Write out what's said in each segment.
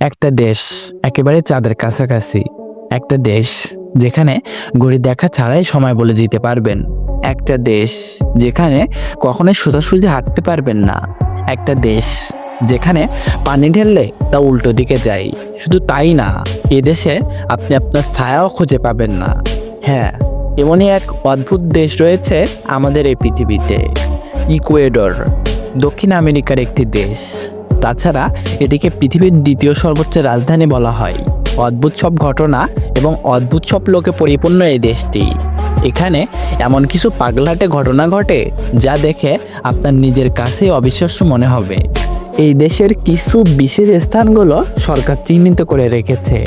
একটা দেশ একেবারে চাঁদের কাছাকাছি, একটা দেশ যেখানে ঘড়ি দেখা ছাড়াই সময় বলে দিতে পারবেন, একটা দেশ যেখানে কখনোই সোজাসুজি হাঁটতে পারবেন না, একটা দেশ যেখানে পানি ঢেললে তা উল্টো দিকে যায়। শুধু তাই না, এ দেশে আপনি আপনার ছায়াও খুঁজে পাবেন না। হ্যাঁ এমনই এক অদ্ভুত দেশ রয়েছে আমাদের এই পৃথিবীতে, ইকুয়েডর, দক্ষিণ আমেরিকার একটি দেশ। তাছাড়া এটিকে পৃথিবীর দ্বিতীয় সর্বোচ্চ রাজধানী বলা হয়। অদ্ভুত সব ঘটনা এবং অদ্ভুত সব লোকে পরিপূর্ণ এই দেশটি। এখানে এমন কিছু পাগলাটে ঘটনা ঘটে যা দেখে আপনার নিজের কাছেই অবিশ্বাস্য মনে হবে। এই দেশের কিছু বিশেষ স্থানগুলো সরকার চিহ্নিত করে রেখেছে।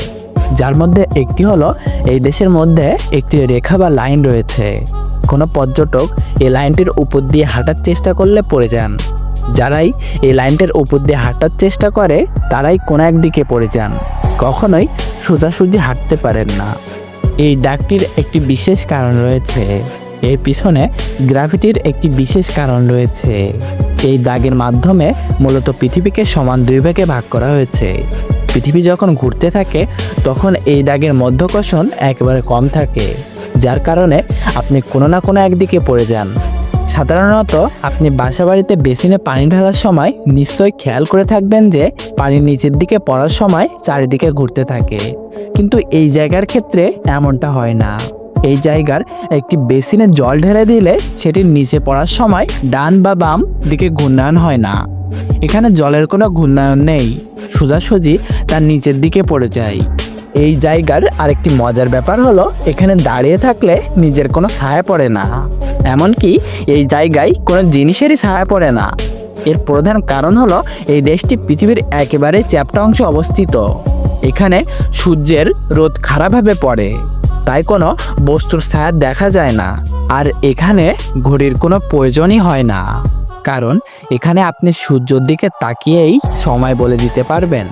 যার মধ্যে একটি হলো, এই দেশের মধ্যে একটি রেখা বা লাইন রয়েছে। কোনো পর্যটক এই লাইনটির উপর দিয়ে হাঁটার চেষ্টা করলে পড়ে যান। যারাই এই লাইনটার উপর দিয়ে হাঁটার চেষ্টা করে, তারাই কোনো একদিকে পড়ে যান। কখনোই সোজাসুজি হাঁটতে পারেন না। এই দাগটির একটি বিশেষ কারণ রয়েছে। এর পিছনে গ্রাভিটির একটি বিশেষ কারণ রয়েছে। এই দাগের মাধ্যমে মূলত পৃথিবীকে সমান দুই ভাগে ভাগ করা হয়েছে। পৃথিবী যখন ঘুরতে থাকে, তখন এই দাগের মধ্যকর্ষণ একেবারে কম থাকে, যার কারণে আপনি কোনো না কোনো একদিকে পড়ে যান। সাধারণত আপনি বাসা বাড়িতে বেসিনে পানি ঢালার সময় নিশ্চয়ই খেয়াল করে থাকবেন যে পানি নিচের দিকে পড়ার সময় চারিদিকে ঘুরতে থাকে। কিন্তু এই জায়গার ক্ষেত্রে এমনটা হয় না। এই জায়গার একটি বেসিনে জল ঢেলে দিলে সেটির নিচে পড়ার সময় ডান বা বাম দিকে ঘূর্ণায়ন হয় না। এখানে জলের কোনো ঘূর্ণায়ন নেই, সোজাসুজি তার নিচের দিকে পড়ে যায়। এই জায়গার আরেকটি মজার ব্যাপার হলো, এখানে দাঁড়িয়ে থাকলে নিজের কোনো ছায়া পড়ে না। এমনকি এই জায়গায় কোনো জিনিসেরই ছায়া পড়ে না। এর প্রধান কারণ হলো এই দেশটি পৃথিবীর একেবারে চ্যাপ্টা অংশে অবস্থিত। এখানে সূর্যের রোদ খারাপভাবে পড়ে, তাই কোনো বস্তুর ছায়া দেখা যায় না। আর এখানে ঘড়ির কোনো প্রয়োজনই হয় না, কারণ এখানে আপনি সূর্যর দিকে তাকিয়েই সময় বলে দিতে পারবেন।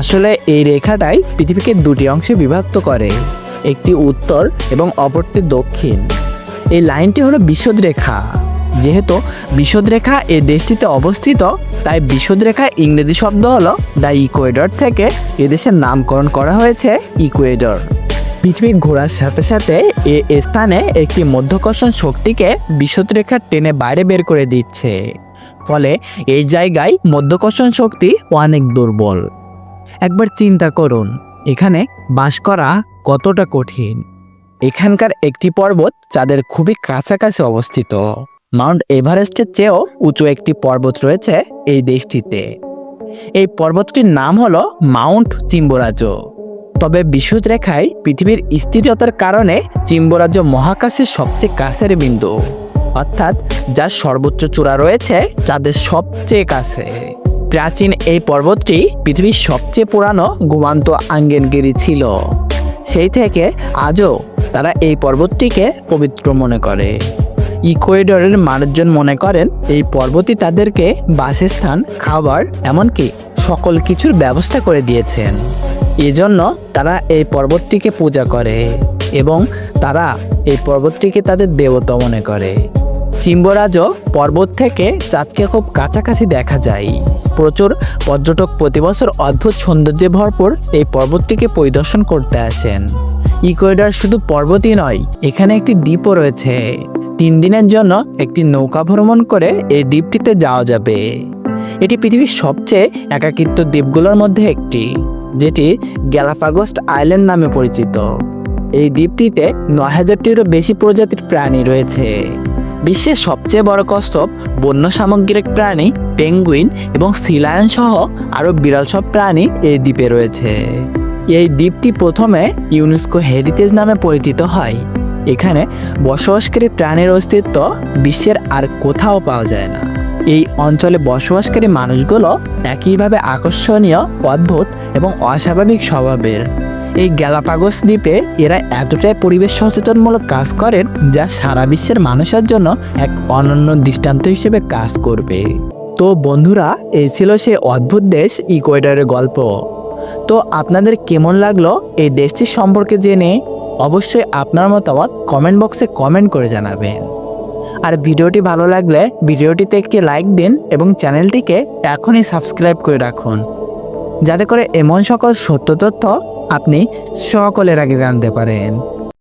আসলে এই রেখাটাই পৃথিবীকে দুটি অংশে বিভক্ত করে, একটি উত্তর এবং অপরটি দক্ষিণ। এই লাইনটি হলো বিশদ রেখা। যেহেতু বিশদ রেখা এই দেশটিতে অবস্থিত, তাই বিশদ রেখা ইংরেজি শব্দ হলো দ্য ইকুয়েডর থেকে এদেশের নামকরণ করা হয়েছে ইকুয়েডর। পৃথিবী ঘোরার সাথে সাথে এ স্থানে একটি মধ্যকর্ষণ শক্তিকে বিশ্বরেখার টেনে বাইরে বের করে দিচ্ছে। ফলে এই জায়গায় মধ্যকর্ষণ শক্তি অনেক দুর্বল। একবার চিন্তা করুন, এখানে বাস করা কতটা কঠিন? এখানকার একটি পর্বত চাঁদের খুবই কাছাকাছি অবস্থিত। মাউন্ট এভারেস্টের চেয়েও উঁচু একটি পর্বত রয়েছে এই দেশটিতে। এই পর্বতটির নাম হলো মাউন্ট চিম্বরাজ। তবে বিশুদ্ধ রেখায় পৃথিবীর স্থিরতার কারণে চিম্বরাজ্য মহাকাশের সবচেয়ে কাছের বিন্দু, অর্থাৎ যার সর্বোচ্চ চূড়া রয়েছে চাঁদের সবচেয়ে কাছে। প্রাচীন এই পর্বতটি পৃথিবীর সবচেয়ে পুরানো, ঘুমান্ত আঙ্গেনগিরি ছিল। সেই থেকে আজও তারা এই পর্বতটিকে পবিত্র মনে করে। ইকুয়েডরের মানুষজন মনে করেন এই পর্বতই তাদেরকে বাসস্থান, খাবার, এমনকি সকল কিছুর ব্যবস্থা করে দিয়েছেন। এজন্য তারা এই পর্বতটিকে পূজা করে এবং তারা এই পর্বতটিকে তাদের দেবতা মনে করে। চিম্বরাজও পর্বত থেকে চাঁদকে খুব কাছাকাছি দেখা যায়। প্রচুর পর্যটক প্রতিবছর অদ্ভুত সৌন্দর্যে ভরপুর এই পর্বতটিকে পরিদর্শন করতে আসেন। ইকুয়েডর শুধু পর্বতই নয়, এখানে একটি দ্বীপও রয়েছে। তিন দিনের জন্য একটি নৌকা ভ্রমণ করে এই দ্বীপটিতে যাওয়া যাবে। এটি পৃথিবীর সবচেয়ে একাকিত্ব দ্বীপগুলোর মধ্যে একটি, যেটি গ্যালাপাগোস্ট আইল্যান্ড নামে পরিচিত। এই দ্বীপটিতে নয় হাজারটিরও বেশি প্রজাতির প্রাণী রয়েছে। বিশ্বের সবচেয়ে বড় কস্তব বন্য সামগ্রিক প্রাণী, পেঙ্গুইন এবং সিলায়ন সহ আরও বিরল সব প্রাণী এই দ্বীপে রয়েছে। এই দ্বীপটি প্রথমে ইউনেস্কো হেরিটেজ নামে পরিচিত হয়। এখানে বসবাসকারী প্রাণীর অস্তিত্ব বিশ্বের আর কোথাও পাওয়া যায় না। এই অঞ্চলে বসবাসকারী মানুষগুলো একইভাবে আকর্ষণীয়, অদ্ভুত এবং অস্বাভাবিক স্বভাবের। এই গ্যালাপাগোস দ্বীপে এরা এতটাই পরিবেশ সচেতনমূলক কাজ করেন যা সারা বিশ্বের মানুষের জন্য এক অনন্য দৃষ্টান্ত হিসেবে কাজ করবে। তো বন্ধুরা, এই ছিল সে অদ্ভুত দেশ ইকুয়েডরের গল্প। তো আপনাদের কেমন লাগল এই দেশটির সম্পর্কে জেনে অবশ্যই আপনার মতামত কমেন্ট বক্সে কমেন্ট করে জানাবেন। আর ভিডিওটি ভালো লাগলে ভিডিওটিতে একটি লাইক দিন এবং চ্যানেলটিকে এখনই সাবস্ক্রাইব করে রাখুন। যাতে করে এমন সকল সত্য তথ্য আপনি সকলের আগে জানতে পারেন।